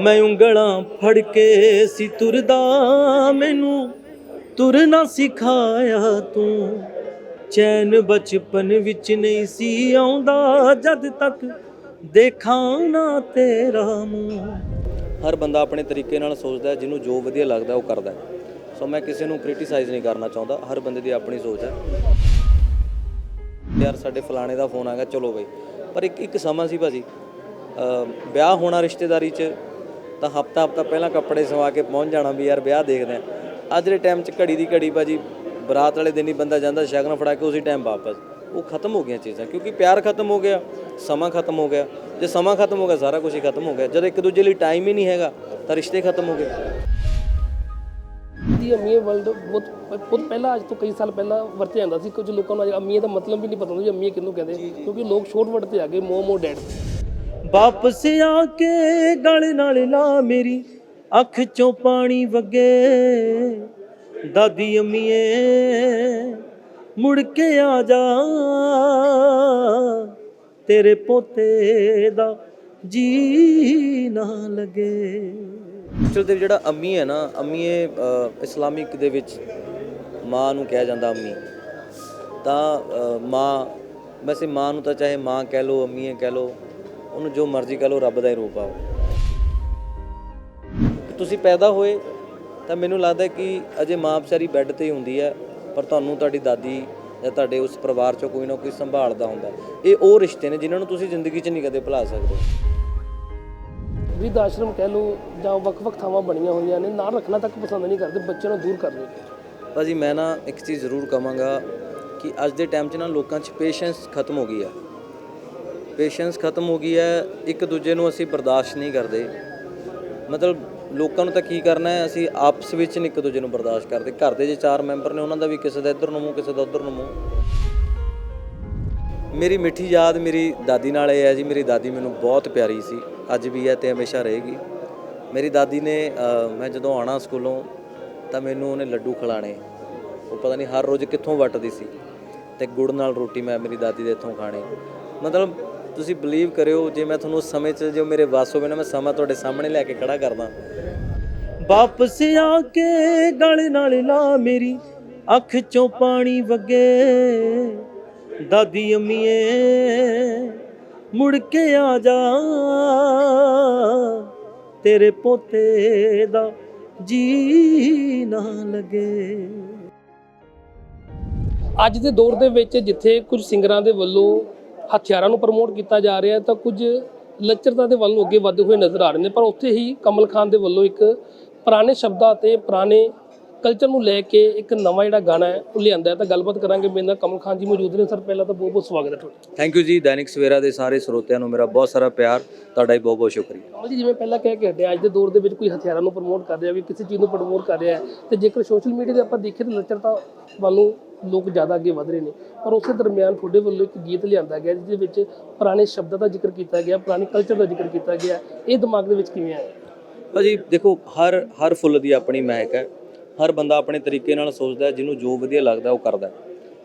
ਮੈਂ ਉਂਗਲਾਂ ਫੜ ਕੇ ਸੀ ਤੁਰਦਾ ਮੈਨੂੰ। ਤੁਰਨਾ ਸਿਖਾਇਆ ਤੂੰ। ਚੈਨ ਬਚਪਨ ਵਿੱਚ ਨਹੀਂ ਸੀ ਆਉਂਦਾ, ਜਦ ਤੱਕ ਦੇਖਾਂ ਨਾ ਤੇਰਾ ਮੂੰਹ। ਹਰ ਬੰਦਾ ਆਪਣੇ ਤਰੀਕੇ ਨਾਲ ਸੋਚਦਾ ਜਿਹਨੂੰ ਜੋ ਵਧੀਆ ਲੱਗਦਾ ਉਹ ਕਰਦਾ ਸੋ ਮੈਂ ਕਿਸੇ ਨੂੰ ਕ੍ਰਿਟਿਸਾਈਜ਼ ਨਹੀਂ ਕਰਨਾ ਚਾਹੁੰਦਾ, ਹਰ ਬੰਦੇ ਦੀ ਆਪਣੀ ਸੋਚ ਹੈ। ਯਾਰ, ਸਾਡੇ ਫਲਾਣੇ ਦਾ ਫੋਨ ਆ ਚਲੋ ਬਈ। ਪਰ ਇੱਕ ਇੱਕ ਸਮਾਂ ਸੀ ਭਾਜੀ ਵਿਆਹ ਹੋਣਾ ਰਿਸ਼ਤੇਦਾਰੀ 'ਚ ਤਾਂ ਹਫਤਾ ਹਫਤਾ ਪਹਿਲਾਂ ਕੱਪੜੇ ਸਵਾ ਕੇ ਪਹੁੰਚ ਜਾਣਾ ਵੀ ਯਾਰ ਵਿਆਹ ਦੇਖਦੇ ਆ ਅੱਜ ਦੇ ਟਾਈਮ 'ਚ ਘੜੀ ਦੀ ਘੜੀ ਭਾਜੀ ਬਰਾਤ ਵਾਲੇ ਦਿਨ ਹੀ ਬੰਦਾ ਜਾਂਦਾ ਸ਼ਗਨ ਫੜਾ ਕੇ ਉਸੇ ਟਾਈਮ ਵਾਪਸ। ਉਹ ਖਤਮ ਹੋ ਗਈਆਂ ਚੀਜ਼ਾਂ ਕਿਉਂਕਿ ਪਿਆਰ ਖਤਮ ਹੋ ਗਿਆ ਸਮਾਂ ਖਤਮ ਹੋ ਗਿਆ। ਜੇ ਸਮਾਂ ਖਤਮ ਹੋ ਗਿਆ ਸਾਰਾ ਕੁਝ ਹੀ ਖਤਮ ਹੋ ਗਿਆ। ਜਦ ਇੱਕ ਦੂਜੇ ਲਈ ਟਾਈਮ ਹੀ ਨਹੀਂ ਹੈਗਾ ਤਾਂ ਰਿਸ਼ਤੇ ਖਤਮ ਹੋ ਗਏ। ਦੀ ਅਮੀਏ ਵਰਲਡ ਬਹੁਤ ਬਹੁਤ ਪਹਿਲਾਂ ਅੱਜ ਤੋਂ ਕਈ ਸਾਲ ਪਹਿਲਾਂ ਵਰਤਿਆ ਜਾਂਦਾ ਸੀ। ਕੁਝ ਲੋਕਾਂ ਨੂੰ ਅਮੀਏ ਦਾ ਮਤਲਬ ਵੀ ਨਹੀਂ ਪਤਾ ਹੁੰਦਾ ਜੀ ਅਮੀਏ ਕਿਹਨੂੰ ਕਹਿੰਦੇ। ਕਿਉਂਕਿ ਲੋਕ ਸ਼ੋਰਟ ਵਰਡ ਤੇ ਆ ਗਏ ਮੋ ਮੋ ਡੈਡ। ਵਾਪਸ ਆ ਕੇ ਗਲ ਨਾਲ ਲਾ ਮੇਰੀ ਅੱਖ ਚੋਂ ਪਾਣੀ ਵਗੇ। ਦਾਦੀ ਅੰਮੀਏ, ਮੁੜ ਕੇ ਆ ਜਾ। ਤੇਰੇ ਪੋਤੇ ਦਾ ਜੀ ਨਾ ਲਗੇ। ਚਲ ਜਿਹੜਾ ਅੰਮੀ ਹੈ ਨਾ, ਅੰਮੀ ਇਸਲਾਮਿਕ ਦੇ ਵਿੱਚ ਮਾਂ ਨੂੰ ਕਿਹਾ ਜਾਂਦਾ ਅੰਮੀ। ਤਾਂ ਮਾਂ, ਵੈਸੇ ਮਾਂ ਨੂੰ ਤਾਂ ਚਾਹੇ ਮਾਂ ਕਹਿ ਲੋ ਅੰਮੀ ਕਹਿ ਲੋ ਉਹਨੂੰ ਜੋ ਮਰਜ਼ੀ ਕਹਿ ਲੋ ਰੱਬ ਦਾ ਹੀ ਰੂਪ ਆ ਉਹ। ਤੁਸੀਂ ਪੈਦਾ ਹੋਏ ਤਾਂ ਮੈਨੂੰ ਲੱਗਦਾ ਕਿ ਅਜੇ ਮਾਂ ਵਿਚਾਰੀ ਬੈੱਡ ਤੇ ਹੀ ਹੁੰਦੀ ਹੈ ਪਰ ਤੁਹਾਨੂੰ ਤੁਹਾਡੀ ਦਾਦੀ ਜਾਂ ਤੁਹਾਡੇ ਉਸ ਪਰਿਵਾਰ ਚੋਂ ਕੋਈ ਨਾ ਕੋਈ ਸੰਭਾਲਦਾ ਹੁੰਦਾ। ਇਹ ਉਹ ਰਿਸ਼ਤੇ ਨੇ ਜਿਨ੍ਹਾਂ ਨੂੰ ਤੁਸੀਂ ਜ਼ਿੰਦਗੀ 'ਚ ਨਹੀਂ ਕਦੇ ਭੁਲਾ ਸਕਦੇ। ਵਿਦ ਆਸ਼ਰਮ ਕਹਿ ਲਓ ਜਾਂ ਵੱਖ-ਵੱਖ ਥਾਵਾਂ ਬਣੀਆਂ ਹੋਈਆਂ ਨੇ ਨਾਲ ਰੱਖਣਾ ਤੱਕ ਪਸੰਦ ਨਹੀਂ ਕਰਦੇ ਬੱਚਿਆਂ ਨੂੰ ਦੂਰ ਕਰ ਰਹੇ ਨੇ ਭਾਜੀ ਮੈਂ ਨਾ ਇੱਕ ਚੀਜ਼ ਜ਼ਰੂਰ ਕਵਾਂਗਾ ਕਿ ਅੱਜ ਦੇ ਟਾਈਮ 'ਚ ਨਾ ਲੋਕਾਂ 'ਚ ਪੇਸ਼ੈਂਸ ਖਤਮ ਹੋ ਗਈ ਹੈ ਪੇਸ਼ੈਂਸ ਖਤਮ ਹੋ ਗਈ ਹੈ, ਇੱਕ ਦੂਜੇ ਨੂੰ ਅਸੀਂ ਬਰਦਾਸ਼ਤ ਨਹੀਂ ਕਰਦੇ। ਮਤਲਬ ਲੋਕਾਂ ਨੂੰ ਤਾਂ ਕੀ ਕਰਨਾ ਹੈ, ਅਸੀਂ ਆਪਸ ਵਿੱਚ ਨਹੀਂ ਇੱਕ ਦੂਜੇ ਨੂੰ ਬਰਦਾਸ਼ਤ ਕਰਦੇ। ਘਰ ਦੇ ਜੇ ਚਾਰ ਮੈਂਬਰ ਨੇ, ਉਹਨਾਂ ਦਾ ਵੀ ਕਿਸੇ ਦਾ ਇੱਧਰ ਨੂੰ ਮੂੰਹ, ਕਿਸੇ ਦਾ ਉੱਧਰ ਨੂੰ ਮੂੰਹ। ਮੇਰੀ ਮਿੱਠੀ ਯਾਦ ਮੇਰੀ ਦਾਦੀ ਨਾਲ ਇਹ ਹੈ ਜੀ, ਮੇਰੀ ਦਾਦੀ ਮੈਨੂੰ ਬਹੁਤ ਪਿਆਰੀ ਸੀ। ਅੱਜ ਵੀ ਹੈ ਤੇ ਹਮੇਸ਼ਾ ਰਹੇਗੀ। ਮੇਰੀ ਦਾਦੀ ਨੇ ਮੈਂ ਜਦੋਂ ਆਣਾ ਸਕੂਲੋਂ, ਤਾਂ ਮੈਨੂੰ ਉਹਨੇ ਲੱਡੂ ਖਿਲਾਣੇ ਉਹ ਪਤਾ ਨਹੀਂ ਹਰ ਰੋਜ਼ ਕਿੱਥੋਂ ਵੱਟਦੀ ਸੀ। ਤੇ ਗੁੜ ਨਾਲ ਰੋਟੀ ਮੈਂ ਮੇਰੀ ਦਾਦੀ ਦੇ ਇੱਥੋਂ ਖਾਣੀ। ਮਤਲਬ ਤੁਸੀਂ ਬਲੀਵ ਕਰਿਓ, ਜੇ ਮੈਂ ਤੁਹਾਨੂੰ ਸਮੇਂ 'ਚ ਜੋ ਮੇਰੇ ਵਾਸ ਹੋਵੇ ਨਾ, ਮੈਂ ਸਮਾਂ ਤੁਹਾਡੇ ਸਾਹਮਣੇ ਲੈ ਕੇ ਖੜਾ ਕਰਦਾ। ਵਾਪਸ ਆ ਕੇ ਗਲ ਨਾਲ ਲਾ ਮੇਰੀ, ਅੱਖ ਚੋਂ ਪਾਣੀ ਵਗੇ। ਦਾਦੀ ਅੰਮੀਏ, ਮੁੜ ਕੇ ਆ ਜਾ। ਤੇਰੇ ਪੋਤੇ ਦਾ ਜੀ ਨਾ ਲਗੇ। ਅੱਜ ਦੇ ਦੌਰ ਦੇ ਵਿੱਚ ਜਿੱਥੇ ਕੁਝ ਸਿੰਗਰਾਂ ਦੇ ਵੱਲੋਂ ਹਥਿਆਰਾਂ ਨੂੰ ਪ੍ਰਮੋਟ ਕੀਤਾ ਜਾ ਰਿਹਾ ਹੈ ਤਾਂ ਕੁਝ ਲੱਚਰਤਾ ਦੇ ਵੱਲ ਨੂੰ ਅੱਗੇ ਵਧਦੇ ਹੋਏ ਨਜ਼ਰ ਆ ਰਹੇ ਨੇ ਪਰ ਉੱਥੇ ਹੀ ਕਮਲ ਖਾਨ ਦੇ ਵੱਲੋਂ ਇੱਕ ਪੁਰਾਣੇ ਸ਼ਬਦਾਂ ਤੇ ਪੁਰਾਣੇ ਕਲਚਰ ਨੂੰ ਲੈ ਕੇ ਇੱਕ ਨਵਾਂ ਜਿਹੜਾ ਗਾਣਾ ਹੈ ਉਹ ਲਿਆਂਦਾ ਹੈ। ਤਾਂ ਗੱਲਬਾਤ ਕਰਾਂਗੇ ਮੇਰੇ ਨਾਲ ਕਮਲ ਖਾਨ ਜੀ ਮੌਜੂਦ ਨੇ। ਸਰ ਪਹਿਲਾਂ ਤਾਂ ਬਹੁਤ ਬਹੁਤ ਸਵਾਗਤ ਹੈ ਤੁਹਾਡਾ। ਥੈਂਕ ਯੂ ਜੀ ਦੈਨਿਕ ਸਵੇਰਾ ਦੇ ਸਾਰੇ ਸਰੋਤਿਆਂ ਨੂੰ ਮੇਰਾ ਬਹੁਤ ਸਾਰਾ ਪਿਆਰ ਤੁਹਾਡਾ ਵੀ ਬਹੁਤ ਬਹੁਤ ਸ਼ੁਕਰੀਆ। ਕਮਲ ਜੀ ਜਿਵੇਂ ਪਹਿਲਾਂ ਕਹਿ ਕੇ ਹਟਿਆ ਅੱਜ ਦੇ ਦੌਰ ਦੇ ਵਿੱਚ ਕੋਈ ਹਥਿਆਰਾਂ ਨੂੰ ਪ੍ਰਮੋਟ ਕਰ ਰਿਹਾ ਵੀ ਕਿਸੇ ਚੀਜ਼ ਨੂੰ ਪ੍ਰਮੋਟ ਕਰ ਰਿਹਾ ਹੈ ਤੇ ਜੇਕਰ ਸੋਸ਼ਲ ਮੀਡੀਆ ਤੇ ਆਪਾਂ ਦੇਖੀਏ ਤਾਂ ਲੱਚਰਤਾ ਵੱਲ ਲੋਕ ਜ਼ਿਆਦਾ ਅੱਗੇ ਵਧ ਰਹੇ ਨੇ। ਪਰ ਉਸੇ ਦਰਮਿਆਨ ਤੁਹਾਡੇ ਵੱਲੋਂ ਇੱਕ ਗੀਤ ਲਿਆਂਦਾ ਗਿਆ, ਜਿਹਦੇ ਵਿੱਚ ਪੁਰਾਣੇ ਸ਼ਬਦਾਂ ਦਾ ਜ਼ਿਕਰ ਕੀਤਾ ਗਿਆ, ਪੁਰਾਣੇ ਕਲਚਰ ਦਾ ਜ਼ਿਕਰ ਕੀਤਾ ਗਿਆ। ਇਹ ਦਿਮਾਗ ਦੇ ਵਿੱਚ ਕਿਵੇਂ ਆਇਆ? ਭਾਜੀ, ਦੇਖੋ, ਹਰ ਹਰ ਫੁੱਲ ਦੀ ਆਪਣੀ ਮਹਿਕ ਹੈ। ਹਰ ਬੰਦਾ ਆਪਣੇ ਤਰੀਕੇ ਨਾਲ ਸੋਚਦਾ ਜਿਹਨੂੰ ਜੋ ਵਧੀਆ ਲੱਗਦਾ ਉਹ ਕਰਦਾ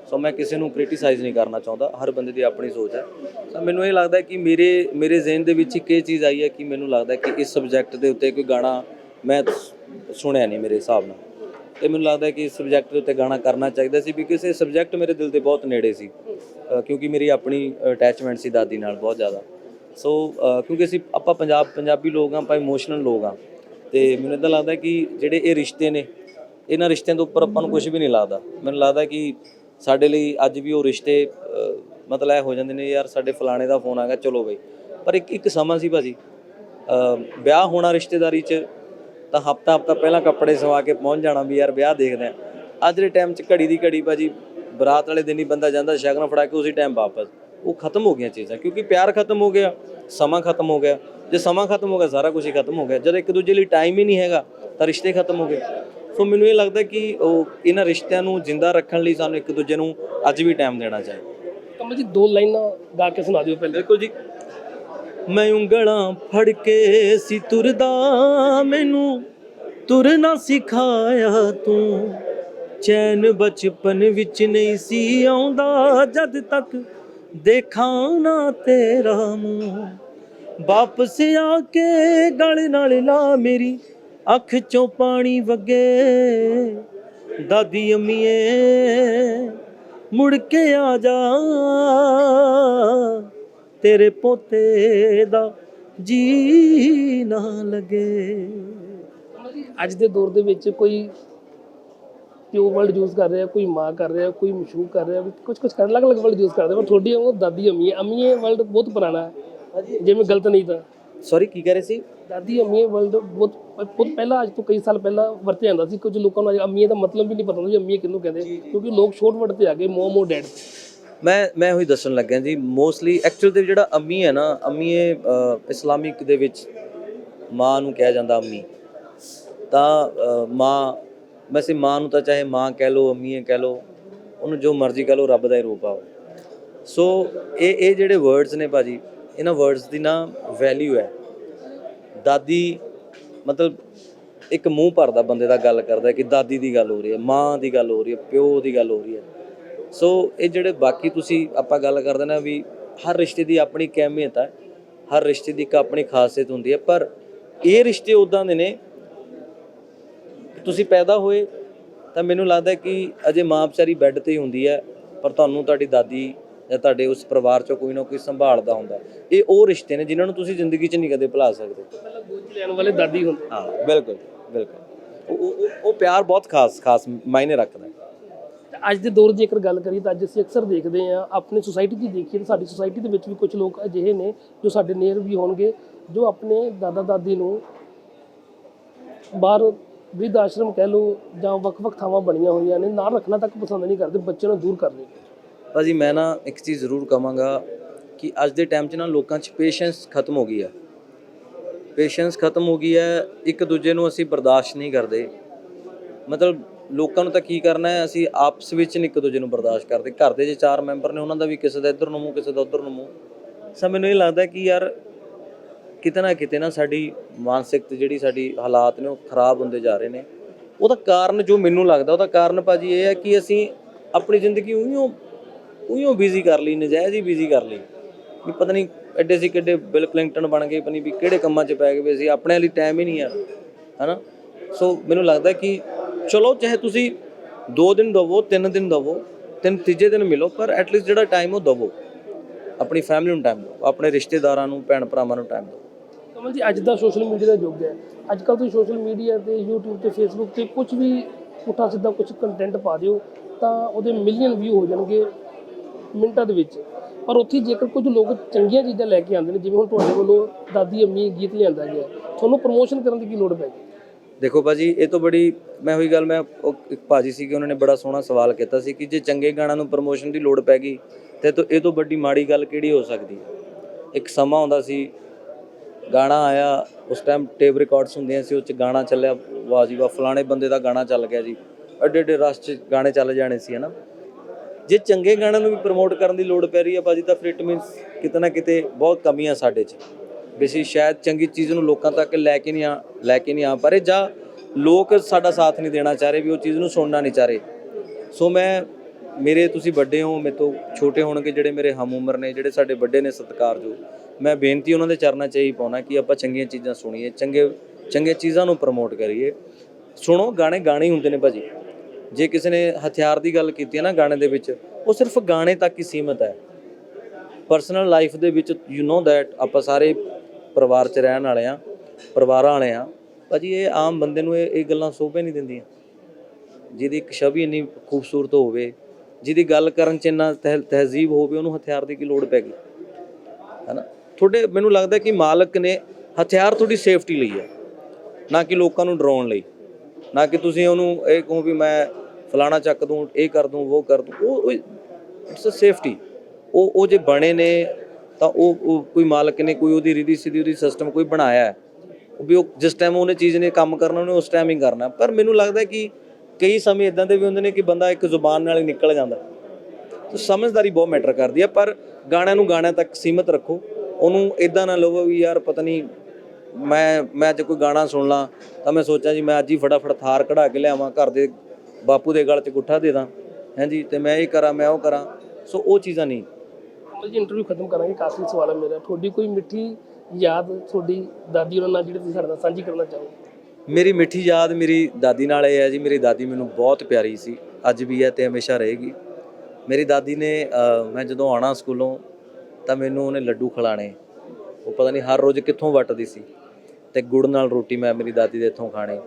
ਸੋ ਮੈਂ ਕਿਸੇ ਨੂੰ ਕ੍ਰਿਟਿਸਾਈਜ਼ ਨਹੀਂ ਕਰਨਾ ਚਾਹੁੰਦਾ, ਹਰ ਬੰਦੇ ਦੀ ਆਪਣੀ ਸੋਚ ਹੈ। ਤਾਂ ਮੈਨੂੰ ਇਹ ਲੱਗਦਾ ਕਿ ਮੇਰੇ ਮੇਰੇ ਜ਼ਿਹਨ ਦੇ ਵਿੱਚ ਇੱਕ ਇਹ ਚੀਜ਼ ਆਈ ਹੈ ਕਿ ਮੈਨੂੰ ਲੱਗਦਾ ਕਿ ਇਸ ਸਬਜੈਕਟ ਦੇ ਉੱਤੇ ਕੋਈ ਗਾਣਾ ਮੈਂ ਸੁਣਿਆ ਨਹੀਂ ਮੇਰੇ ਹਿਸਾਬ ਨਾਲ। ਤੇ ਮੈਨੂੰ ਲੱਗਦਾ ਕਿ ਇਸ ਸਬਜੈਕਟ ਦੇ ਉੱਤੇ ਗਾਣਾ ਕਰਨਾ ਚਾਹੀਦਾ ਸੀ ਬਿਕਾਜ਼ ਇਹ ਸਬਜੈਕਟ ਮੇਰੇ ਦਿਲ ਦੇ ਬਹੁਤ ਨੇੜੇ ਸੀ। ਕਿਉਂਕਿ ਮੇਰੀ ਆਪਣੀ ਅਟੈਚਮੈਂਟ ਸੀ ਦਾਦੀ ਨਾਲ ਬਹੁਤ ਜ਼ਿਆਦਾ। ਸੋ ਕਿਉਂਕਿ ਅਸੀਂ ਆਪਾਂ ਪੰਜਾਬ ਪੰਜਾਬੀ ਲੋਕ ਆ ਆਪਾਂ ਇਮੋਸ਼ਨਲ ਲੋਕ ਆ ਤੇ ਮੈਨੂੰ ਇਦਾਂ ਲੱਗਦਾ ਕਿ ਜਿਹੜੇ ਇਹ ਰਿਸ਼ਤੇ ਨੇ ਇਹਨਾਂ ਰਿਸ਼ਤਿਆਂ ਦੇ ਉੱਪਰ ਆਪਾਂ ਨੂੰ ਕੁਝ ਵੀ ਨਹੀਂ ਲੱਗਦਾ। ਮੈਨੂੰ ਲੱਗਦਾ ਕਿ ਸਾਡੇ ਲਈ ਅੱਜ ਵੀ ਉਹ ਰਿਸ਼ਤੇ ਮਤਲਬ ਇਹ ਹੋ ਜਾਂਦੇ ਨੇ ਯਾਰ ਸਾਡੇ ਫਲਾਣੇ ਦਾ ਫੋਨ ਆ ਗਿਆ ਚਲੋ ਬਈ। ਪਰ ਇੱਕ ਇੱਕ ਸਮਾਂ ਸੀ ਭਾਜੀ। ਅ, ਵਿਆਹ ਹੋਣਾ ਰਿਸ਼ਤੇਦਾਰੀ 'ਚ ਤਾਂ ਹਫਤਾ ਹਫਤਾ ਪਹਿਲਾਂ ਕੱਪੜੇ ਸਵਾ ਕੇ ਪਹੁੰਚ ਜਾਣਾ ਵੀ ਯਾਰ ਵਿਆਹ ਦੇਖਦੇ ਆ। ਅੱਜ ਦੇ ਟਾਈਮ 'ਚ ਘੜੀ ਦੀ ਘੜੀ ਭਾਜੀ ਬਰਾਤ ਵਾਲੇ ਦਿਨ ਹੀ ਬੰਦਾ ਜਾਂਦਾ ਸ਼ਗਨ ਫੜਾ ਕੇ ਉਸੇ ਟਾਈਮ ਵਾਪਸ। ਉਹ ਖਤਮ ਹੋ ਗਈਆਂ ਚੀਜ਼ਾਂ ਕਿਉਂਕਿ ਪਿਆਰ ਖਤਮ ਹੋ ਗਿਆ ਸਮਾਂ ਖਤਮ ਹੋ ਗਿਆ। ਜੇ ਸਮਾਂ ਖਤਮ ਹੋ ਗਿਆ ਸਾਰਾ ਕੁਝ ਹੀ ਖਤਮ ਹੋ ਗਿਆ। ਜਦ ਇੱਕ ਦੂਜੇ ਲਈ ਟਾਈਮ ਹੀ ਨਹੀਂ ਹੈਗਾ ਤਾਂ ਰਿਸ਼ਤੇ ਖਤਮ ਹੋ ਗਏ। ਸੋ ਮੈਨੂੰ ਇਹ ਲੱਗਦਾ ਕਿ ਉਹ ਇਹਨਾਂ ਰਿਸ਼ਤਿਆਂ ਨੂੰ ਜਿੰਦਾ ਰੱਖਣ ਲਈ ਸਾਨੂੰ ਇੱਕ ਦੂਜੇ ਨੂੰ ਅੱਜ ਵੀ ਟਾਈਮ ਦੇਣਾ ਚਾਹੀਦਾ। ਕਮਲ ਜੀ ਦੋ ਲਾਈਨਾਂ ਗਾ ਕੇ ਸੁਣਾ ਦਿਓ ਪਹਿਲੇ। ਬਿਲਕੁਲ ਜੀ। ਮੈਂ ਉਂਗਲਾਂ ਫੜ ਕੇ ਸੀ ਤੁਰਦਾ ਮੈਨੂੰ। ਤੁਰਨਾ ਸਿਖਾਇਆ ਤੂੰ। ਚੈਨ ਬਚਪਨ ਵਿੱਚ ਨਹੀਂ ਸੀ ਆਉਂਦਾ, ਜਦ ਤੱਕ ਦੇਖਾਂ ਨਾ ਤੇਰਾ ਮੂੰਹ। ਵਾਪਸ ਆ ਕੇ ਗਲ ਨਾਲ ਲਾ ਮੇਰੀ ਅੱਖ ਚੋਂ ਪਾਣੀ ਵਗੇ। ਦਾਦੀ ਅੰਮੀਏ, ਮੁੜ ਕੇ ਆ ਜਾ। ਤੇਰੇ ਪੋਤੇ ਦਾ ਜੀ ਨਾ ਲਗੇ। ਅੱਜ ਦੇ ਦੌਰ ਦੇ ਵਿੱਚ ਕੋਈ ਪਿਓ ਵਰਡ ਯੂਜ਼ ਕਰ ਰਿਹਾ ਕੋਈ ਮਾਂ ਕਰ ਰਿਹਾ ਕੋਈ ਮਸ਼ਹੂਰ ਕਰ ਰਿਹਾ ਕੁਝ ਕੁਝ ਕਰ ਅਲੱਗ-ਅਲੱਗ ਵਰਡ ਯੂਜ਼ ਕਰਦੇ ਪਰ ਤੁਹਾਡੀ ਉਹ ਦਾਦੀ ਅੰਮੀ ਅੰਮੀਏ ਵਰਡ ਬਹੁਤ ਪੁਰਾਣਾ ਹੈ ਜੇ ਮੈਂ ਗਲਤ ਨਹੀਂ ਤਾਂ। ਸੌਰੀ ਕੀ ਕਹਿ ਰਹੇ ਸੀ? ਦਾਦੀ ਅੰਮੀਏ ਵਰਡ ਬਹੁਤ ਬਹੁਤ ਪਹਿਲਾਂ ਅੱਜ ਤੋਂ ਕਈ ਸਾਲ ਪਹਿਲਾਂ ਵਰਤਿਆ ਜਾਂਦਾ ਸੀ। ਕੁਝ ਲੋਕਾਂ ਨੂੰ ਅੱਜ ਅੰਮੀਏ ਦਾ ਮਤਲਬ ਵੀ ਨਹੀਂ ਪਤਾ ਹੁੰਦਾ ਜੀ ਅੰਮੀਏ ਕਿਹਨੂੰ ਕਹਿੰਦੇ। ਕਿਉਂਕਿ ਲੋਕ ਸ਼ੋਰਟ ਵਰਡ ਤੇ ਆ ਗਏ ਮੋਮ ਔਰ ਡੈਡ ਮੈਂ ਮੈਂ ਉਹੀ ਦੱਸਣ ਲੱਗਿਆ ਜੀ ਮੋਸਟਲੀ ਐਕਚੁਅਲ ਤੇ ਜਿਹੜਾ ਅੰਮੀ ਹੈ ਨਾ, ਅੰਮੀ ਇਸਲਾਮਿਕ ਦੇ ਵਿੱਚ ਮਾਂ ਨੂੰ ਕਿਹਾ ਜਾਂਦਾ ਅੰਮੀ। ਤਾਂ ਮਾਂ, ਵੈਸੇ ਮਾਂ ਨੂੰ ਤਾਂ ਚਾਹੇ ਮਾਂ ਕਹਿ ਲੋ ਅੰਮੀ ਕਹਿ ਲੋ ਉਹਨੂੰ ਜੋ ਮਰਜ਼ੀ ਕਹਿ ਲੋ ਰੱਬ ਦਾ ਹੀ ਰੂਪ ਆ ਸੋ ਇਹ ਇਹ ਜਿਹੜੇ ਵਰਡਸ ਨੇ ਭਾਜੀ, ਇਹਨਾਂ ਵਰਡਸ ਦੀ ਨਾ ਵੈਲਿਊ ਹੈ। ਦਾਦੀ, ਮਤਲਬ ਇੱਕ ਮੂੰਹ ਭਰਦਾ ਬੰਦੇ ਦਾ ਗੱਲ ਕਰਦਾ ਕਿ ਦਾਦੀ ਦੀ ਗੱਲ ਹੋ ਰਹੀ ਹੈ, ਮਾਂ ਦੀ ਗੱਲ ਹੋ ਰਹੀ ਹੈ, ਪਿਓ ਦੀ ਗੱਲ ਹੋ ਰਹੀ ਹੈ। ਸੋ ਇਹ ਜਿਹੜੇ ਬਾਕੀ ਤੁਸੀਂ ਆਪਾਂ ਗੱਲ ਕਰਦੇ ਨਾ ਵੀ ਹਰ ਰਿਸ਼ਤੇ ਦੀ ਆਪਣੀ ਅਹਿਮੀਅਤ ਹੈ ਹਰ ਰਿਸ਼ਤੇ ਦੀ ਇੱਕ ਆਪਣੀ ਖਾਸੀਅਤ ਹੁੰਦੀ ਹੈ ਪਰ ਇਹ ਰਿਸ਼ਤੇ ਉਦਾਂ ਦੇ ਨੇ ਤੁਸੀਂ ਪੈਦਾ ਹੋਏ ਤਾਂ ਮੈਨੂੰ ਲੱਗਦਾ ਕਿ ਅਜੇ ਮਾਂ ਵਿਚਾਰੀ ਬੈੱਡ ਤੇ ਹੀ ਹੁੰਦੀ ਹੈ ਪਰ ਤੁਹਾਨੂੰ ਤੁਹਾਡੀ ਦਾਦੀ ਜਾਂ ਤੁਹਾਡੇ ਉਸ ਪਰਿਵਾਰ ਚੋਂ ਕੋਈ ਨਾ ਕੋਈ ਸੰਭਾਲਦਾ ਹੁੰਦਾ। ਇਹ ਉਹ ਰਿਸ਼ਤੇ ਨੇ ਜਿਨ੍ਹਾਂ ਨੂੰ ਤੁਸੀਂ ਜ਼ਿੰਦਗੀ 'ਚ ਨਹੀਂ ਕਦੇ ਭੁਲਾ ਸਕਦੇ। ਪਹਿਲਾਂ ਗੋਦ ਲੈਣ ਵਾਲੇ ਦਾਦੀ ਹੁੰਦੇ। ਹਾਂ ਬਿਲਕੁਲ ਬਿਲਕੁਲ। ਉਹ- ਪਿਆਰ ਬਹੁਤ ਖਾਸ ਖਾਸ ਮਾਇਨੇ ਰੱਖਦਾ। ਹੈ ਅੱਜ ਦੇ ਦੌਰ ਦੀ ਜੇਕਰ ਗੱਲ ਕਰੀਏ ਤਾਂ ਅੱਜ ਅਸੀਂ ਅਕਸਰ ਦੇਖਦੇ ਹਾਂ, ਆਪਣੀ ਸੁਸਾਇਟੀ 'ਚ ਦੇਖੀਏ ਤਾਂ ਸਾਡੀ ਸੁਸਾਇਟੀ ਦੇ ਵਿੱਚ ਵੀ ਕੁਝ ਲੋਕ ਅਜਿਹੇ ਨੇ ਜੋ ਸਾਡੇ ਨੇਰ ਵੀ ਹੋਣਗੇ, ਜੋ ਆਪਣੇ ਦਾਦਾ ਦਾਦੀ ਨੂੰ ਬਾਹਰ ਬਿਰਧ ਆਸ਼ਰਮ ਕਹਿ ਲਓ ਜਾਂ ਵੱਖ-ਵੱਖ ਥਾਵਾਂ ਬਣੀਆਂ ਹੋਈਆਂ ਨੇ, ਨਾਲ ਰੱਖਣਾ ਤੱਕ ਪਸੰਦ ਨਹੀਂ ਕਰਦੇ ਬੱਚੇ ਨੂੰ ਦੂਰ ਕਰ ਲਈ ਭਾਜੀ, ਮੈਂ ਨਾ ਇੱਕ ਚੀਜ਼ ਜ਼ਰੂਰ ਕਹਾਂਗਾ ਕਿ ਅੱਜ ਦੇ ਟਾਈਮ 'ਚ ਨਾ ਲੋਕਾਂ 'ਚ ਪੇਸ਼ੈਂਸ ਖਤਮ ਹੋ ਗਈ ਹੈ ਪੇਸ਼ੈਂਸ ਖਤਮ ਹੋ ਗਈ ਹੈ, ਇੱਕ ਦੂਜੇ ਨੂੰ ਅਸੀਂ ਬਰਦਾਸ਼ਤ ਨਹੀਂ ਕਰਦੇ। ਮਤਲਬ ਲੋਕਾਂ ਨੂੰ ਤਾਂ ਕੀ ਕਰਨਾ ਹੈ? ਅਸੀਂ ਆਪਸ ਵਿੱਚ ਨਹੀਂ ਇੱਕ ਦੂਜੇ ਨੂੰ ਬਰਦਾਸ਼ਤ ਕਰਦੇ। ਘਰ ਦੇ ਜੇ ਚਾਰ ਮੈਂਬਰ ਨੇ, ਉਹਨਾਂ ਦਾ ਵੀ ਕਿਸੇ ਦਾ ਇੱਧਰ ਨੂੰ ਮੂੰਹ, ਕਿਸੇ ਦਾ ਉੱਧਰ ਨੂੰ ਮੂੰਹ। ਸੋ ਮੈਨੂੰ ਇਹ ਲੱਗਦਾ ਕਿ ਯਾਰ ਕਿਤੇ ਨਾ ਕਿਤੇ ਨਾ ਸਾਡੀ ਮਾਨਸਿਕ ਜਿਹੜੀ ਸਾਡੀ ਹਾਲਾਤ ਨੇ, ਉਹ ਖਰਾਬ ਹੁੰਦੇ ਜਾ ਰਹੇ ਨੇ। ਉਹਦਾ ਕਾਰਨ ਜੋ ਮੈਨੂੰ ਲੱਗਦਾ, ਉਹਦਾ ਕਾਰਨ ਭਾਜੀ ਇਹ ਹੈ ਕਿ ਅਸੀਂ ਆਪਣੀ ਜ਼ਿੰਦਗੀ ਉਈਓ ਉਈਓ ਬਿਜ਼ੀ ਕਰ ਲਈ, ਨਜਾਇਜ਼ ਹੀ ਬਿਜ਼ੀ ਕਰ ਲਈ। ਵੀ ਪਤਾ ਨਹੀਂ ਐਡੇ ਸੀ ਕਿੱਡੇ ਬਿਲ ਕਲਿੰਗਟਨ ਬਣ ਗਏ, ਪਤਾ ਨਹੀਂ ਵੀ ਕਿਹੜੇ ਕੰਮਾਂ 'ਚ ਪੈ ਗਏ ਵੀ ਅਸੀਂ, ਆਪਣੇ ਲਈ ਟਾਈਮ ਹੀ ਨਹੀਂ ਆ ਹਨਾ? ਸੋ ਮੈਨੂੰ ਲੱਗਦਾ ਕਿ ਚਲੋ ਚਾਹੇ ਤੁਸੀਂ 2 ਦਿਨ ਦਵੋ 3 ਦਿਨ ਦਵੋ, ਤਿੰਨ ਤੀਜੇ ਦਿਨ ਮਿਲੋ, ਪਰ ਐਟਲੀਸਟ ਜਿਹੜਾ ਟਾਈਮ ਉਹ ਦਵੋ। ਆਪਣੀ ਫੈਮਿਲੀ ਨੂੰ ਟਾਈਮ ਦਿਓ ਆਪਣੇ ਰਿਸ਼ਤੇਦਾਰਾਂ ਨੂੰ, ਭੈਣ ਭਰਾਵਾਂ ਨੂੰ ਟਾਈਮ ਦਿਓ ਕਮਲ ਜੀ, ਅੱਜ ਦਾ ਸੋਸ਼ਲ ਮੀਡੀਆ ਦਾ ਯੁੱਗ ਹੈ। ਅੱਜ ਕੱਲ ਤੁਸੀਂ ਸੋਸ਼ਲ ਮੀਡੀਆ ਤੇ, YouTube ਤੇ, Facebook ਤੇ ਕੁਝ ਵੀ ਪੁੱਠਾ ਸਿੱਧਾ ਕੁਝ ਕੰਟੈਂਟ ਪਾ ਦਿਓ, ਤਾਂ ਉਹਦੇ ਮਿਲੀਅਨ ਵਿਊ ਹੋ ਜਾਣਗੇ ਮਿੰਟਾਂ ਦੇ ਵਿੱਚ। ਪਰ ਉੱਥੇ ਜੇਕਰ ਕੁਝ ਲੋਕ ਚੰਗੀਆਂ ਚੀਜ਼ਾਂ ਲੈ ਕੇ ਆਉਂਦੇ ਨੇ, ਜਿਵੇਂ ਹੁਣ ਤੁਹਾਡੇ ਵੱਲੋਂ ਦਾਦੀ, ਅੰਮੀ ਗੀਤ ਲਿਆਂਦਾ ਗਿਆ, ਤੁਹਾਨੂੰ ਪ੍ਰਮੋਸ਼ਨ ਕਰਨ ਦੀ ਕੀ ਲੋੜ ਪੈ ਗਈ? ਦੇਖੋ ਭਾਜੀ, ਇਹ ਤੋਂ ਬੜੀ, ਮੈਂ ਉਹੀ ਗੱਲ, ਮੈਂ ਉਹ ਇੱਕ ਭਾਜੀ ਕਿ ਉਹਨਾਂ ਨੇ ਬੜਾ ਸੋਹਣਾ ਸਵਾਲ ਕੀਤਾ ਸੀ ਕਿ ਜੇ ਚੰਗੇ ਗਾਣਾ ਨੂੰ ਪ੍ਰਮੋਸ਼ਨ ਦੀ ਲੋੜ ਪੈ ਗਈ, ਤੇ ਤੋਂ ਇਹ ਤੋਂ ਵੱਡੀ ਮਾੜੀ ਗੱਲ ਕਿਹੜੀ ਹੋ ਸਕਦੀ? ਹੈ ਇੱਕ ਸਮਾਂ ਹੁੰਦਾ ਸੀ, ਗਾਣਾ ਆਇਆ, ਉਸ ਟਾਈਮ ਟੇਪ ਰਿਕਾਰਡਸ ਹੁੰਦੀਆਂ ਸੀ, ਉਹ ਚ ਗਾਣਾ ਚੱਲਿਆ, ਵਾਹ ਜੀ, ਵਾਹ, ਫਲਾਣੇ ਬੰਦੇ ਦਾ ਗਾਣਾ ਚੱਲ ਗਿਆ ਜੀ, ਅੱਡੇ ਅੱਡੇ ਰਸ ਚ ਗਾਣੇ ਚੱਲ ਜਾਣੇ ਸੀ, ਹਨਾ? ਜੇ ਚੰਗੇ ਗਾਣਿਆਂ ਨੂੰ ਵੀ ਪ੍ਰਮੋਟ ਕਰਨ ਦੀ ਲੋੜ ਪੈ ਰਹੀ ਹੈ ਭਾਜੀ, ਤਾਂ ਫਿਰ ਇਟ ਮੀਨਸ ਕਿਤੇ ਨਾ ਕਿਤੇ ਬਹੁਤ ਕਮੀਆਂ ਸਾਡੇ 'ਚ। ਵੀ ਅਸੀਂ ਸ਼ਾਇਦ ਚੰਗੀ ਚੀਜ਼ ਨੂੰ ਲੋਕਾਂ ਤੱਕ ਲੈ ਕੇ ਨਹੀਂ ਆ, ਲੈ ਕੇ ਨਹੀਂ ਆ ਪਾ ਰਹੇ ਜਾਂ ਲੋਕ ਸਾਡਾ ਸਾਥ ਨਹੀਂ ਦੇਣਾ ਚਾਹ ਰਹੇ ਵੀ ਉਹ ਚੀਜ਼ ਨੂੰ ਸੁਣਨਾ ਨਹੀਂ ਚਾਹ ਰਹੇ। ਸੋ ਮੈਂ, ਮੇਰੇ ਤੁਸੀਂ ਵੱਡੇ ਹੋ, ਮੇਰੇ ਤੋਂ ਛੋਟੇ ਹੋਣਗੇ ਜਿਹੜੇ ਮੇਰੇ ਹਮ ਉਮਰ ਨੇ, ਜਿਹੜੇ ਸਾਡੇ ਵੱਡੇ ਨੇ ਸਤਿਕਾਰਯੋਗ, ਮੈਂ ਬੇਨਤੀ ਉਹਨਾਂ ਦੇ ਚਰਨਾਂ 'ਚ ਹੀ ਪਾਉਣਾ ਕਿ ਆਪਾਂ ਚੰਗੀਆਂ ਚੀਜ਼ਾਂ ਸੁਣੀਏ, ਚੰਗੇ ਚੰਗੇ ਚੀਜ਼ਾਂ ਨੂੰ ਪ੍ਰਮੋਟ ਕਰੀਏ। ਸੁਣੋ, ਗਾਣੇ ਗਾਣੇ ਹੀ ਹੁੰਦੇ ਨੇ ਭਾਜੀ। ਜੇ ਕਿਸੇ ਨੇ ਹਥਿਆਰ ਦੀ ਗੱਲ ਕੀਤੀ ਹੈ ਨਾ ਗਾਣੇ ਦੇ ਵਿੱਚ, ਉਹ ਸਿਰਫ ਗਾਣੇ ਤੱਕ ਹੀ ਸੀਮਤ ਹੈ। ਪਰਸਨਲ ਲਾਈਫ ਦੇ ਵਿੱਚ ਯੂ نو ਦੈਟ ਆਪਾਂ ਸਾਰੇ ਪਰਿਵਾਰ 'ਚ ਰਹਿਣ ਵਾਲੇ ਆ, ਪਰਿਵਾਰਾਂ ਵਾਲੇ ਆ, ਭਾਜੀ ਇਹ ਆਮ ਬੰਦੇ ਨੂੰ ਇਹ ਇਹ ਗੱਲਾਂ ਸੋਭੇ ਨਹੀਂ ਦਿੰਦੀਆਂ। ਜਿਹਦੀ ਇੱਕ ਛਵੀ ਇੰਨੀ ਖੂਬਸੂਰਤ ਹੋਵੇ, ਜਿਹਦੀ ਗੱਲ ਕਰਨ 'ਚ ਇੰਨਾ ਤਹਿ- ਤਹਿਜ਼ੀਬ ਹੋਵੇ, ਉਹਨੂੰ ਹਥਿਆਰ ਦੀ ਕੀ ਲੋੜ ਪੈ ਗਈ? ਹੈਨਾ? ਤੁਹਾਡੇ ਮੈਨੂੰ ਲੱਗਦਾ ਕਿ ਮਾਲਕ ਨੇ ਹਥਿਆਰ ਤੁਹਾਡੀ ਸੇਫਟੀ ਲਈ ਹੈ ਨਾ ਕਿ ਲੋਕਾਂ ਨੂੰ ਡਰਾਉਣ ਲਈ। ਨਾ ਕਿ ਤੁਸੀਂ ਉਹਨੂੰ ਇਹ ਕਹੋ ਵੀ ਮੈਂ ਫਲਾਣਾ ਚੱਕ ਦੂੰ, ਇਹ ਕਰ ਦੂੰ, ਉਹ ਕਰ ਦੂੰ। ਉਹ ਇਟਸ ਅ ਸੇਫਟੀ ਉਹ ਉਹ ਜੇ ਬਣੇ ਨੇ ਤਾਂ ਉਹ ਉਹ ਕੋਈ ਮਾਲਕ ਨੇ ਕੋਈ ਉਹਦੀ ਰੀਦੀ ਸਿੱਧੀ ਉਹਦੀ ਸਿਸਟਮ ਕੋਈ ਬਣਾਇਆ ਹੈ, ਵੀ ਉਹ ਜਿਸ ਟਾਈਮ ਉਹਨੇ ਚੀਜ਼ ਨੇ ਕੰਮ ਕਰਨਾ, ਉਹਨੇ ਉਸ ਟਾਈਮ ਹੀ ਕਰਨਾ। ਪਰ ਮੈਨੂੰ ਲੱਗਦਾ ਕਿ ਕਈ ਸਮੇਂ ਇਦਾਂ ਦੇ ਵੀ ਹੁੰਦੇ ਨੇ ਕਿ ਬੰਦਾ ਇੱਕ ਜ਼ੁਬਾਨ ਨਾਲ ਹੀ ਨਿਕਲ ਜਾਂਦਾ। ਤੇ ਸਮਝਦਾਰੀ ਬਹੁਤ ਮੈਟਰ ਕਰਦੀ ਹੈ, ਪਰ ਗਾਣਿਆਂ ਨੂੰ ਗਾਣਿਆਂ ਤੱਕ ਸੀਮਤ ਰੱਖੋ। ਉਹਨੂੰ ਇਦਾਂ ਨਾ ਲਵੋ ਵੀ ਯਾਰ ਪਤਾ ਨਹੀਂ ਮੈਂ ਮੈਂ ਜੇ ਕੋਈ ਗਾਣਾ ਸੁਣ ਲਾਂ, ਤਾਂ ਮੈਂ ਸੋਚਾਂ ਜੀ ਮੈਂ ਅੱਜ ਹੀ ਫਟਾਫਟ ਥਾਰ ਕਢਾ ਕੇ ਲਿਆਵਾਂ, ਘਰ ਦੇ ਬਾਪੂ ਦੇ ਗਲ 'ਚ ਗੁੱਠਾ ਦੇ ਦਾਂ। ਹਾਂਜੀ ਤੇ ਮੈਂ ਇਹ ਕਰਾਂ, ਮੈਂ ਉਹ ਕਰਾਂ। ਸੋ ਉਹ ਚੀਜ਼ਾਂ ਨਹੀਂ। ਕਮਲ ਜੀ ਇੰਟਰਵਿਊ ਖਤਮ ਕਰਾਂਗੇ ਇੱਕ ਸਵਾਲ ਹੈ ਮੇਰਾ। ਤੁਹਾਡੀ ਕੋਈ ਮਿੱਠੀ ਯਾਦ, ਤੁਹਾਡੀ ਦਾਦੀ ਉਹਨਾਂ ਨਾਲ ਜਿਹੜੀ ਤੁਸੀਂ ਸਾਡੇ ਨਾਲ ਸਾਂਝੀ ਕਰਨਾ ਚਾਹੋ ਮੇਰੀ ਮਿੱਠੀ ਯਾਦ ਮੇਰੀ ਦਾਦੀ ਨਾਲ ਇਹ ਹੈ ਜੀ, ਮੇਰੀ ਦਾਦੀ ਮੈਨੂੰ ਬਹੁਤ ਪਿਆਰੀ ਸੀ। ਅੱਜ ਵੀ ਹੈ ਤੇ ਹਮੇਸ਼ਾ ਰਹੇਗੀ। ਮੇਰੀ ਦਾਦੀ ਨੇ ਮੈਂ ਜਦੋਂ ਆਣਾ ਸਕੂਲੋਂ, ਤਾਂ ਮੈਨੂੰ ਉਹਨੇ ਲੱਡੂ ਖਿਲਾਣੇ ਉਹ ਪਤਾ ਨਹੀਂ ਹਰ ਰੋਜ਼ ਕਿੱਥੋਂ ਵੱਟਦੀ ਸੀ। ਤੇ ਗੁੜ ਨਾਲ ਰੋਟੀ ਮੈਂ ਮੇਰੀ ਦਾਦੀ ਦੇ ਇੱਥੋਂ ਖਾਣੇ।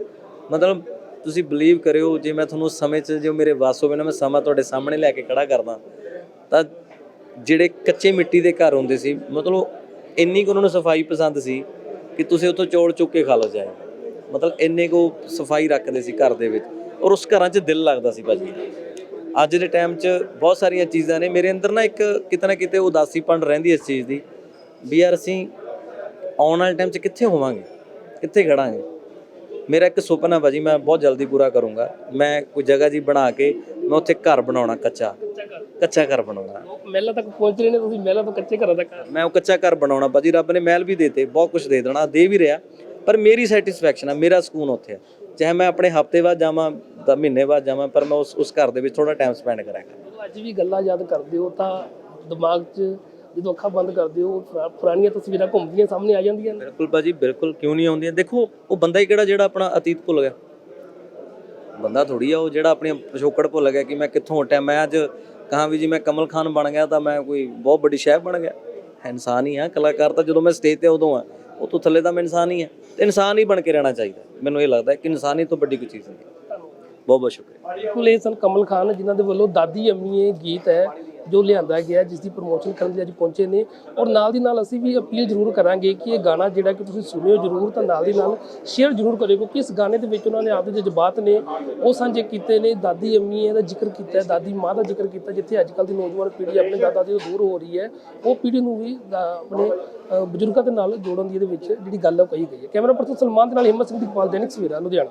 ਮਤਲਬ ਤੁਸੀਂ ਬਲੀਵ ਕਰਿਓ, ਜੇ ਮੈਂ ਤੁਹਾਨੂੰ ਸਮੇਂ 'ਚ, ਜੋ ਮੇਰੇ ਵਾਸ ਹੋਵੇ ਨਾ, ਮੈਂ ਸਮਾਂ ਤੁਹਾਡੇ ਸਾਹਮਣੇ ਲੈ ਕੇ ਖੜਾ ਕਰਦਾ, ਤਾਂ ਜਿਹੜੇ ਕੱਚੇ ਮਿੱਟੀ ਦੇ ਘਰ ਹੁੰਦੇ ਸੀ, ਮਤਲਬ ਇੰਨੀ ਕੁ ਉਹਨਾਂ ਨੂੰ ਸਫ਼ਾਈ ਪਸੰਦ ਸੀ ਕਿ ਤੁਸੀਂ ਉੱਥੋਂ ਚੌਲ ਚੁੱਕ ਕੇ ਖਾ ਲਓ ਜਾਏ ਮਤਲਬ ਇੰਨੇ ਕੋ ਸਫ਼ਾਈ ਰੱਖਦੇ ਸੀ ਘਰ ਦੇ ਵਿੱਚ ਔਰ ਉਸ ਘਰਾਂ 'ਚ ਦਿਲ ਲੱਗਦਾ ਸੀ ਭਾਜੀ। ਅੱਜ ਦੇ ਟਾਈਮ 'ਚ ਬਹੁਤ ਸਾਰੀਆਂ ਚੀਜ਼ਾਂ ਨੇ, ਮੇਰੇ ਅੰਦਰ ਨਾ ਇੱਕ ਕਿਤੇ ਨਾ ਕਿਤੇ ਉਦਾਸੀਪਣ ਰਹਿੰਦੀ ਇਸ ਚੀਜ਼ ਦੀ ਵੀ ਯਾਰ ਅਸੀਂ ਆਉਣ ਵਾਲੇ ਟਾਈਮ 'ਚ ਕਿੱਥੇ ਹੋਵਾਂਗੇ, ਕਿੱਥੇ ਖੜਾਂਗੇ ਮੇਰਾ ਇੱਕ ਸੁਪਨਾ ਭਾਜੀ ਮੈਂ ਬਹੁਤ ਜਲਦੀ ਪੂਰਾ ਕਰੂੰਗਾ। ਮੈਂ ਕੋਈ ਜਗ੍ਹਾ ਜੀ ਬਣਾ ਕੇ ਮੈਂ ਉੱਥੇ ਘਰ ਬਣਾਉਣਾ ਕੱਚਾ। ਕੱਚਾ ਘਰ ਬਣਾਉਣਾ। ਮਹਿਲਾਂ ਤੱਕ ਪਹੁੰਚ ਰਹੇ ਨੇ ਤੁਸੀਂ? ਮਹਿਲਾਂ ਤੋਂ ਕੱਚੇ ਘਰਾਂ ਤੱਕ? ਮੈਂ ਉਹ ਕੱਚਾ ਘਰ ਬਣਾਉਣਾ। ਭਾਜੀ ਰੱਬ ਨੇ ਮਹਿਲ ਵੀ ਦੇਤੇ ਬਹੁਤ ਕੁਝ ਦੇ ਦੇਣਾ ਦੇ ਵੀ ਰਿਹਾ। ਪਰ ਮੇਰੀ ਸੈਟੀਸਫੈਕਸ਼ਨ ਆ ਮੇਰਾ ਸਕੂਨ ਉੱਥੇ ਆ। ਚਾਹੇ ਮੈਂ ਆਪਣੇ ਹਫ਼ਤੇ ਬਾਅਦ ਜਾਵਾਂ ਤਾਂ ਮਹੀਨੇ ਬਾਅਦ ਜਾਵਾਂ ਪਰ ਮੈਂ ਉਸ ਉਸ ਘਰ ਦੇ ਵਿੱਚ ਥੋੜਾ ਟਾਈਮ ਸਪੈਂਡ ਕਰਾਂਗਾ। ਅੱਜ ਵੀ ਗੱਲਾਂ ਯਾਦ ਕਰਦੇ ਹੋ ਤਾਂ ਦਿਮਾਗ 'ਚ ਜਦੋਂ ਅੱਖਾਂ ਬੰਦ ਕਰਦੇ ਹੋ ਪੁਰਾ- ਪੁਰਾਣੀਆਂ ਤਸਵੀਰਾਂ ਘੁੰਮਦੀਆਂ ਸਾਹਮਣੇ ਆ ਜਾਂਦੀਆਂ ਨੇ। ਬਿਲਕੁਲ ਭਾਜੀ ਬਿਲਕੁਲ ਕਿਉਂ ਨਹੀਂ ਆਉਂਦੀਆਂ? ਦੇਖੋ ਉਹ ਬੰਦਾ ਹੀ ਕਿਹੜਾ ਜਿਹੜਾ ਆਪਣਾ ਅਤੀਤ ਭੁੱਲ ਗਿਆ? ਬੰਦਾ ਥੋੜੀ ਆ ਉਹ ਜਿਹੜਾ ਆਪਣੀ ਪਿਛੋਕੜ ਭੁੱਲ ਗਿਆ ਕਿ ਮੈਂ ਕਿੱਥੋਂ ਹਟਿਆ? ਮੈਂ ਅੱਜ ਕਹਾਂ ਵੀ ਜੀ ਮੈਂ ਕਮਲ ਖਾਨ ਬਣ ਗਿਆ ਤਾਂ ਮੈਂ ਕੋਈ ਬਹੁਤ ਵੱਡੀ ਸ਼ੈਫ ਬਣ ਗਿਆ। ਇਨਸਾਨ ਹੀ ਆ ਕਲਾਕਾਰ ਤਾਂ ਜਦੋਂ ਮੈਂ ਸਟੇਜ ਤੇ ਉਦੋਂ ਆ ਉਹ ਤੋਂ ਥੱਲੇ ਤਾਂ ਮੈਂ ਇਨਸਾਨ ਹੀ ਆ। ਤੇ ਇਨਸਾਨ ਹੀ ਬਣ ਕੇ ਰਹਿਣਾ ਚਾਹੀਦਾ। ਮੈਨੂੰ ਇਹ ਲੱਗਦਾ ਹੈ ਕਿ ਇਨਸਾਨੀ ਤੋਂ ਵੱਡੀ ਕੋਈ ਚੀਜ਼ ਨਹੀਂ ਹੈ। ਬਹੁਤ ਬਹੁਤ ਸ਼ੁਕਰੀਆ। ਬਿਲਕੁਲ ਇਹ ਸਨ ਕਮਲ ਖਾਨ ਜਿਨ੍ਹਾਂ ਦੇ ਵੱਲੋਂ ਦਾਦੀ ਅੰਮੀ ਇਹ ਗੀਤ ਹੈ ਜੋ ਲਿਆਂਦਾ ਗਿਆ, ਜਿਸ ਦੀ ਪ੍ਰਮੋਸ਼ਨ ਕਰਨ ਲਈ ਅੱਜ ਪਹੁੰਚੇ ਨੇ। ਔਰ ਨਾਲ ਦੀ ਨਾਲ ਅਸੀਂ ਵੀ ਅਪੀਲ ਜ਼ਰੂਰ ਕਰਾਂਗੇ ਕਿ ਇਹ ਗਾਣਾ ਜਿਹੜਾ ਕਿ ਤੁਸੀਂ ਸੁਣਿਓ ਜ਼ਰੂਰ, ਤਾਂ ਨਾਲ ਦੀ ਨਾਲ ਸ਼ੇਅਰ ਜ਼ਰੂਰ ਕਰਿਓ, ਕਿਉਂਕਿ ਇਸ ਗਾਣੇ ਦੇ ਵਿੱਚ ਉਹਨਾਂ ਨੇ ਆਪਦੇ ਜਜ਼ਬਾਤ ਨੇ, ਉਹ ਸਾਂਝੇ ਕੀਤੇ ਨੇ। ਦਾਦੀ ਅੰਮੀ ਦਾ ਜ਼ਿਕਰ ਕੀਤਾ, ਦਾਦੀ ਮਾਂ ਦਾ ਜ਼ਿਕਰ ਕੀਤਾ, ਜਿੱਥੇ ਅੱਜ ਕੱਲ੍ਹ ਦੀ ਨੌਜਵਾਨ ਪੀੜ੍ਹੀ ਆਪਣੇ ਦਾਦਾ ਜੀ ਤੋਂ ਦੂਰ ਹੋ ਰਹੀ ਹੈ, ਉਹ ਪੀੜ੍ਹੀ ਨੂੰ ਵੀ ਆਪਣੇ ਬਜ਼ੁਰਗਾਂ ਦੇ ਨਾਲ ਜੋੜਨ ਦੀ ਇਹਦੇ ਵਿੱਚ ਜਿਹੜੀ ਗੱਲ ਹੈ ਉਹ ਕਹੀ ਗਈ ਹੈ। ਕੈਮਰਾ ਪਰਸਨ ਸਲਮਾਨ ਦੇ ਨਾਲ ਹਿੰਮਤ ਸਿੰਘ ਦੀ ਪਾਲ ਦੇਨਿਕ ਸਵੇਰਾ, ਲੁਧਿਆਣਾ।